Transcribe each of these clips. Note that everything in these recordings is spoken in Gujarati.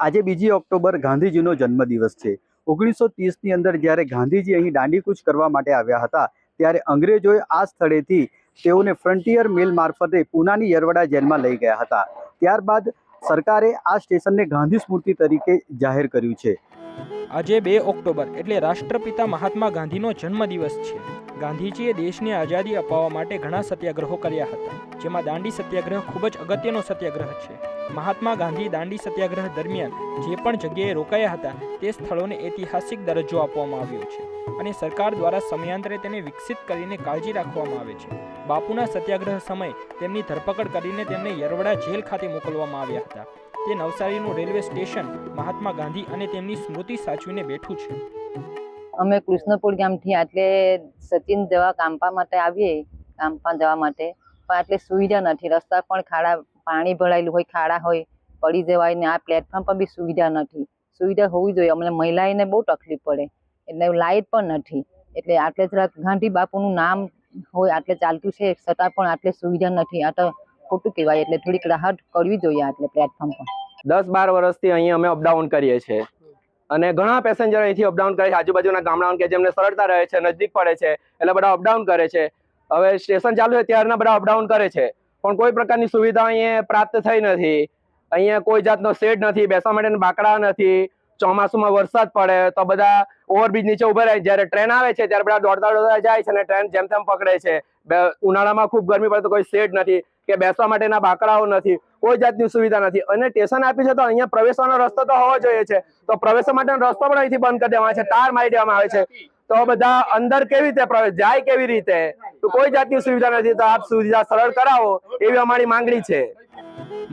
આજે બીજી ઓક્ટોબર ગાંધીજીનો જન્મદિવસ છે. ઓગણીસો ત્રીસની અંદર જ્યારે ગાંધીજી અહીં દાંડીકૂચ કરવા માટે આવ્યા હતા, ત્યારે અંગ્રેજોએ આ સ્થળેથી તેઓને ફ્રન્ટિયર મેલ મારફતે પૂનાની યરવડા જેલમાં લઈ ગયા હતા. ત્યારબાદ સરકારે આ સ્ટેશનને ગાંધી સ્મૃતિ તરીકે જાહેર કર્યું છે. આજે બે ઓક્ટોબર એટલે રાષ્ટ્રપિતા મહાત્મા ગાંધીનો જન્મદિવસ છે. ગાંધીજીએ દેશને આઝાદી અપાવવા માટે ઘણા સત્યાગ્રહો કર્યા હતા, જેમાં દાંડી સત્યાગ્રહ ખૂબ જ અગત્યનો સત્યાગ્રહ છે. મહાત્મા ગાંધી દાંડી સત્યાગ્રહ દરમિયાન જે પણ જગ્યાએ રોકાયા હતા, તે સ્થળોને ઐતિહાસિક દરજ્જો આપવામાં આવ્યો છે અને સરકાર દ્વારા સમયાંતરે તેને વિકસિત કરીને કાળજી રાખવામાં આવે છે. બાપુના સત્યાગ્રહ સમયે તેમની ધરપકડ કરીને તેમને યરવડા જેલ ખાતે મોકલવામાં આવ્યા હતા. તે નવસારીનું રેલવે સ્ટેશન મહાત્મા ગાંધી અને તેમની સ્મૃતિ સાચવીને બેઠું છે. અમે કૃષ્ણપુર ગામથી આટલે સચિન જવા કાંપા માટે આવીએ કાંપા જવા માટે. પણ આટલે સુવિધા નથી. રસ્તા પણ ખાડા, પાણી ભરાયેલું હોય, ખાડા હોય, પડી જવાય ને આ પ્લેટફોર્મ પર બી સુવિધા નથી. સુવિધા હોવી જોઈએ. અમને મહિલાઓને બહુ તકલીફ પડે. એટલે લાઇટ પણ નથી. એટલે આટલે જરાક ગાંધી બાપુનું નામ હોય, આટલે ચાલતું છે, છતાં પણ આટલે સુવિધા નથી. આ તો ખોટું કહેવાય. એટલે થોડીક રાહત કરવી જોઈએ આટલે પ્લેટફોર્મ પર. દસ બાર વર્ષથી અહીં અમે અપડાઉન કરીએ છીએ. અને ઘણા પેસેન્જર અહીંથી અપડાઉન કરે છે. આજુબાજુના ગામડાઓ કે જેમને સરળતા રહે છે નજીક પડે છે એટલે બધા અપડાઉન કરે છે. હવે સ્ટેશન ચાલુ છે ત્યારના બધા અપડાઉન કરે છે. પણ કોઈ પ્રકારની સુવિધા અહીંયા પ્રાપ્ત થઈ નથી. અહીંયા કોઈ જાતનો શેડ નથી બેસવા માટેના બાકડા નથી. ચોમાસુમાં વરસાદ પડે તો બધા ઓવરબ્રિજ નીચે ઊભા રહે. જ્યારે ટ્રેન આવે છે ત્યારે બધા દોડતા દોડતા જાય છે અને ટ્રેન જેમ તેમ પકડે છે. ઉનાળામાં ખૂબ ગરમી પડે તો કોઈ શેડ નથી. કે બેસવા માટેના બાકડાઓ નથી, કોઈ જાતની સુવિધા નથી. અને સ્ટેશન આપી છે તો અહીંયા પ્રવેશવાનો રસ્તો તો હોવો જોઈએ છે. તો પ્રવેશવા માટેનો રસ્તો પણ અહીંથી બંધ કરી દેવામાં છે. તાર મારી દેવામાં આવે છે. તો બધા અંદર કેવી રીતે પ્રવેશ, જાય કેવી રીતે? કોઈ જાતની સુવિધા નથી. તો આપ સુવિધા સરળ કરાવો એવી અમારી માંગણી છે.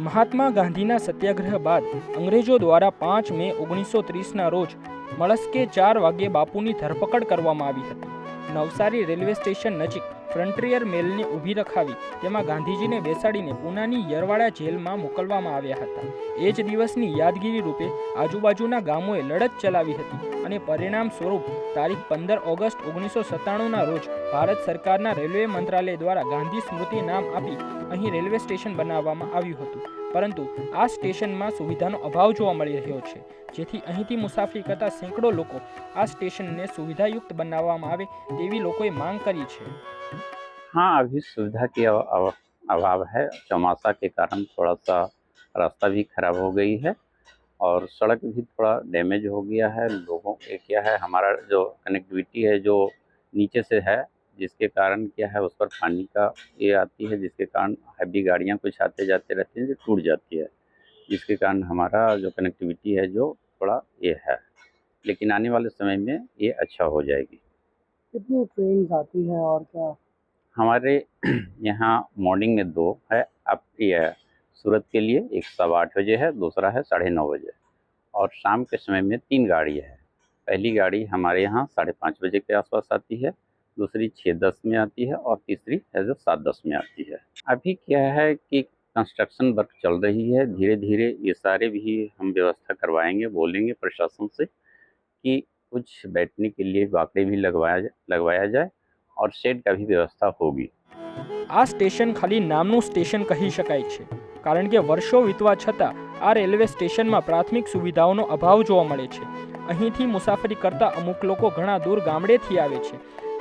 મહાત્મા ગાંધીના સત્યાગ્રહ બાદ અંગ્રેજો દ્વારા પાંચ મે ઓગણીસો ત્રીસના રોજ મળસ્કે ચાર વાગ્યે બાપુની ધરપકડ કરવામાં આવી હતી. નવસારી રેલવે સ્ટેશન નજીક ફ્રન્ટિયર મેલને ઊભી રખાવી, તેમાં ગાંધીજીને બેસાડીને પૂનાની યરવાડા જેલમાં મોકલવામાં આવ્યા હતા. એ જ દિવસની યાદગીરી રૂપે આજુબાજુના ગામોએ લડત ચલાવી હતી અને પરિણામ સ્વરૂપ તારીખ પંદર ઓગસ્ટ ઓગણીસો સત્તાણુંના રોજ ભારત સરકારના રેલવે મંત્રાલય દ્વારા ગાંધી સ્મૃતિ નામ આપી અહીં રેલવે સ્ટેશન બનાવવામાં આવ્યું હતું. પરંતુ આ સ્ટેશનમાં સુવિધાનો અભાવ જોવા મળી રહ્યો છે જેથી અહીંથી મુસાફરી કરતા સેંકડો લોકો આ સ્ટેશનને સુવિધાયુક્ત બનાવવામાં આવે તેવી લોકોએ માંગ કરી છે हाँ अभी सुविधा की अव- अव- अभाव है चौमासा के कारण थोड़ा सा रास्ता भी खराब हो गई है और सड़क भी थोड़ा डैमेज हो गया है लोगों के क्या है हमारा जो कनेक्टिविटी है जो नीचे से है जिसके कारण क्या है उस पर पानी का ये आती है जिसके कारण हैवी गाड़ियाँ कुछ आते जाते रहती हैं जो टूट जाती है। जिसके कारण हमारा जो कनेक्टिविटी है जो थोड़ा ये है। लेकिन आने वाले समय में ये अच्छा हो जाएगी। कितनी ट्रेन आती है और क्या? हमारे यहाँ मॉर्निंग में दो है अब ये सूरत के लिए एक सवा आठ बजे है दूसरा है साढ़े नौ बजे। और शाम के समय में तीन गाड़ी है। पहली गाड़ी हमारे यहाँ साढ़े पाँच बजे के आसपास आती है दूसरी छः दस में आती है और तीसरी है जो सात दस में आती है अभी क्या है कि कंस्ट्रक्शन वर्क चल रही है धीरे धीरे ये सारे भी हम व्यवस्था करवाएंगे बोलेंगे प्रशासन से कि कुछ बैठने के लिए बाकड़े भी लगवाया जा- लगवाया जाए और शेड का भी व्यवस्था होगी આ સ્ટેશન ખાલી નામનું સ્ટેશન કહી શકાય છે કારણ કે વર્ષો વીતવા છતાં આ રેલવે સ્ટેશનમાં પ્રાથમિક સુવિધાઓનો અભાવ જોવા મળે છે અહીંથી મુસાફરી કરતા અમુક લોકો ઘણા દૂર ગામડેથી આવે છે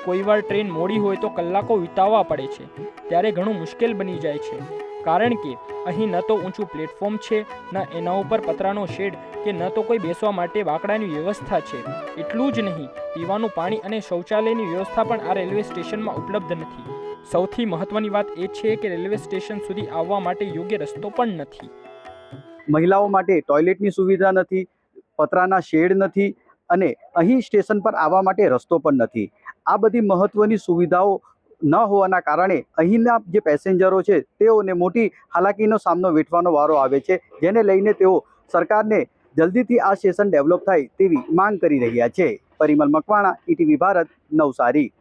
કોઈવાર ટ્રેન મોડી હોય તો કલાકો વિતાવવા પડે છે. ત્યારે ઘણું મુશ્કેલ બની જાય છે. કારણ કે અહીં ન તો ઊંચું પ્લેટફોર્મ છે, ન એના ઉપર પતરાનો શેડ કે ન તો કોઈ બેસવા માટે વાકડાની વ્યવસ્થા છે. એટલું જ નહીં, પીવાનું પાણી અને શૌચાલયની વ્યવસ્થા પણ આ રેલવે સ્ટેશનમાં ઉપલબ્ધ નથી. સૌથી મહત્વની વાત એ છે કે રેલવે સ્ટેશન સુધી આવવા માટે યોગ્ય રસ્તો પણ નથી. મહિલાઓ માટે ટોયલેટની સુવિધા નથી, પતરાના શેડ નથી અને અહીં સ્ટેશન પર આવવા માટે રસ્તો પણ નથી. આ બધી મહત્ત્વની સુવિધાઓ ન હોવાના કારણે અહીંના જે પેસેન્જરો છે, તેઓને મોટી હાલાકીનો સામનો વેઠવાનો વારો આવે છે, જેને લઈને તેઓ સરકારને જલ્દીથી આ સ્ટેશન ડેવલપ થાય તેવી માંગ કરી રહ્યા છે. પરિમલ મકવાણા, ઈટીવી ભારત, નવસારી.